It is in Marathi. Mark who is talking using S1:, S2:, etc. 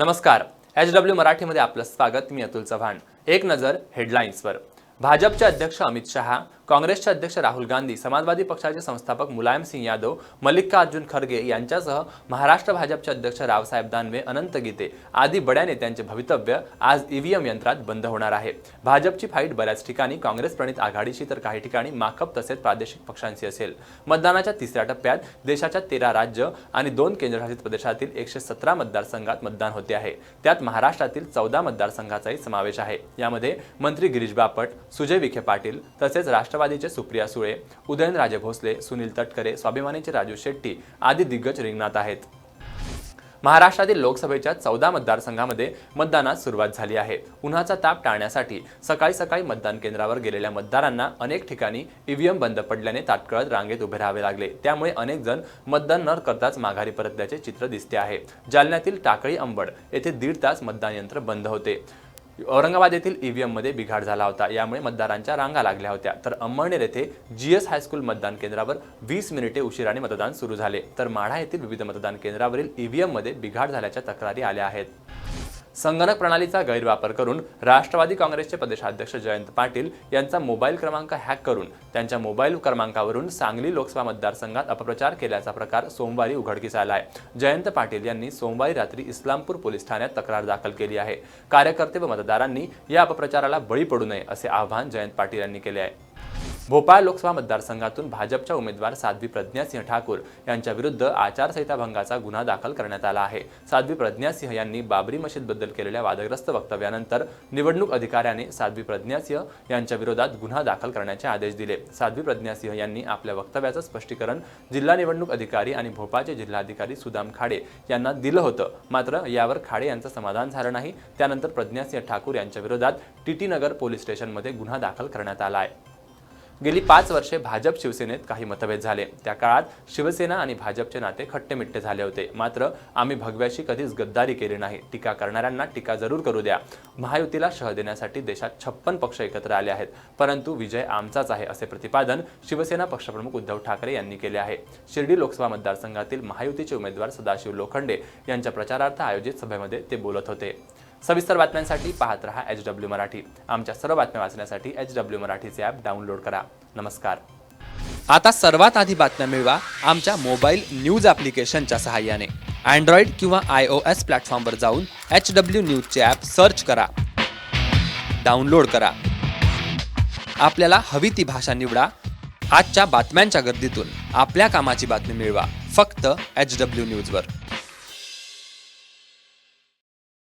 S1: नमस्कार. एच डब्ल्यू मराठीमध्ये आपलं स्वागत. मी अतुल चव्हाण. एक नजर हेडलाईन्सवर भाजपचे अध्यक्ष अमित शहा काँग्रेसचे अध्यक्ष राहुल गांधी समाजवादी पक्षाचे संस्थापक मुलायम सिंग यादव मल्लिकार्जुन खरगे यांच्यासह महाराष्ट्र भाजपचे अध्यक्ष रावसाहेब दानवे अनंत गीते आदी बड्या नेत्यांचे भवितव्य आज ईव्हीएम यंत्रात बंद होणार आहे. भाजपची फाईट बऱ्याच ठिकाणी काँग्रेस प्रणित आघाडीशी तर काही ठिकाणी माकप तसेच प्रादेशिक पक्षांशी असेल. मतदानाच्या तिसऱ्या टप्प्यात देशाच्या तेरा राज्य आणि दोन केंद्रशासित प्रदेशातील एकशे सतरा मतदारसंघात मतदान होते आहे. त्यात महाराष्ट्रातील चौदा मतदारसंघाचाही समावेश आहे. यामध्ये मंत्री गिरीश बापट सुजय विखे पाटील तसेच राष्ट्रवादीचे सुप्रिया सुळे उदयनराजे भोसले सुनील तटकरे स्वाभिमानीचे राजू शेट्टी आदी दिग्गज रिंगणात आहेत. महाराष्ट्रातील लोकसभेच्या चौदा मतदारसंघामध्ये मतदानास सुरुवात झाली आहे. उन्हाचा ताप टाळण्यासाठी सकाळी सकाळी मतदान केंद्रावर गेलेल्या मतदारांना अनेक ठिकाणी ईव्हीएम बंद पडल्याने तात्काळ रांगेत उभे राहावे लागले. त्यामुळे अनेक जण मतदान न करताच माघारी परतल्याचे चित्र दिसते आहे. जालन्यातील टाकळी अंबड येथे दीड तास मतदान यंत्र बंद होते. औरंगाबाद येथील ईव्हीएममध्ये बिघाड झाला होता. यामुळे मतदारांच्या रांगा लागल्या होत्या. तर अंमळनेर येथे जीएस हायस्कूल मतदान केंद्रावर वीस मिनिटे उशिराने मतदान सुरू झाले. तर माढा येथील विविध मतदान केंद्रावरील ईव्हीएममध्ये बिघाड झाल्याच्या तक्रारी आल्या आहेत. संगणक प्रणालीचा गैरवापर करून राष्ट्रवादी काँग्रेसचे प्रदेशाध्यक्ष जयंत पाटील यांचा मोबाईल क्रमांक हॅक करून त्यांच्या मोबाईल क्रमांकावरून सांगली लोकसभा मतदारसंघात अपप्रचार केल्याचा प्रकार सोमवारी उघडकीस आला आहे जयंत पाटील यांनी सोमवारी रात्री इस्लामपूर पोलीस ठाण्यात तक्रार दाखल केली आहे. कार्यकर्ते व मतदारांनी या अपप्रचाराला बळी पडू नये असे आवाहन जयंत पाटील यांनी केले आहे. भोपाळ लोकसभा मतदारसंघातून भाजपच्या उमेदवार साध्वी प्रज्ञासिंह ठाकूर यांच्या विरुद्ध आचारसंहिता भंगाचा गुन्हा दाखल करण्यात आला आहे. साध्वी प्रज्ञासिंह यांनी बाबरी मशीदबद्दल केलेल्या वादग्रस्त वक्तव्यानंतर निवडणूक अधिकाऱ्याने साध्वी प्रज्ञासिंह यांच्या विरोधात गुन्हा दाखल करण्याचे आदेश दिले. साध्वी प्रज्ञासिंह यांनी आपल्या वक्तव्याचं स्पष्टीकरण जिल्हा निवडणूक अधिकारी आणि भोपाळचे जिल्हाधिकारी सुदाम खाडे यांना दिलं होतं. मात्र यावर खाडे यांचं समाधान झालं नाही. त्यानंतर प्रज्ञासिंह ठाकूर यांच्या विरोधात टीटी नगर पोलीस स्टेशनमध्ये गुन्हा दाखल करण्यात आला आहे. गेली पाच वर्षे भाजप शिवसेनेत काही मतभेद झाले. त्या काळात शिवसेना आणि भाजपचे नाते खट्टेमिट्टे झाले होते. मात्र आम्ही भगव्याशी कधीच गद्दारी केली नाही. टीका करणाऱ्यांना टीका जरूर करू द्या. महायुतीला शह देण्यासाठी देशात छप्पन पक्ष एकत्र आले आहेत. परंतु विजय आमचाच आहे असे प्रतिपादन शिवसेना पक्षप्रमुख उद्धव ठाकरे यांनी केले आहे. शिर्डी लोकसभा मतदारसंघातील महायुतीचे उमेदवार सदाशिव लोखंडे यांच्या प्रचारार्थ आयोजित सभेमध्ये ते बोलत होते. सविस्तर बातम्यांसाठी पाहत रहा एच डब्ल्यू मराठी. आमच्या सर्व बातम्या वाचण्यासाठी एच डब्ल्यू मराठीचे ॲप डाउनलोड करा. नमस्कार. आता सर्वात आधी बातम्या मिळवा आमच्या मोबाईल न्यूज ॲप्लिकेशनच्या सहाय्याने. अँड्रॉइड किंवा आय ओ एस प्लॅटफॉर्मवर जाऊन एच डब्ल्यू न्यूजचे ॲप सर्च करा. डाउनलोड करा. आपल्याला हवी ती भाषा निवडा. आजच्या बातम्यांच्या गर्दीतून आपल्या कामाची बातमी मिळवा. फक्त एच डब्ल्यू न्यूजवर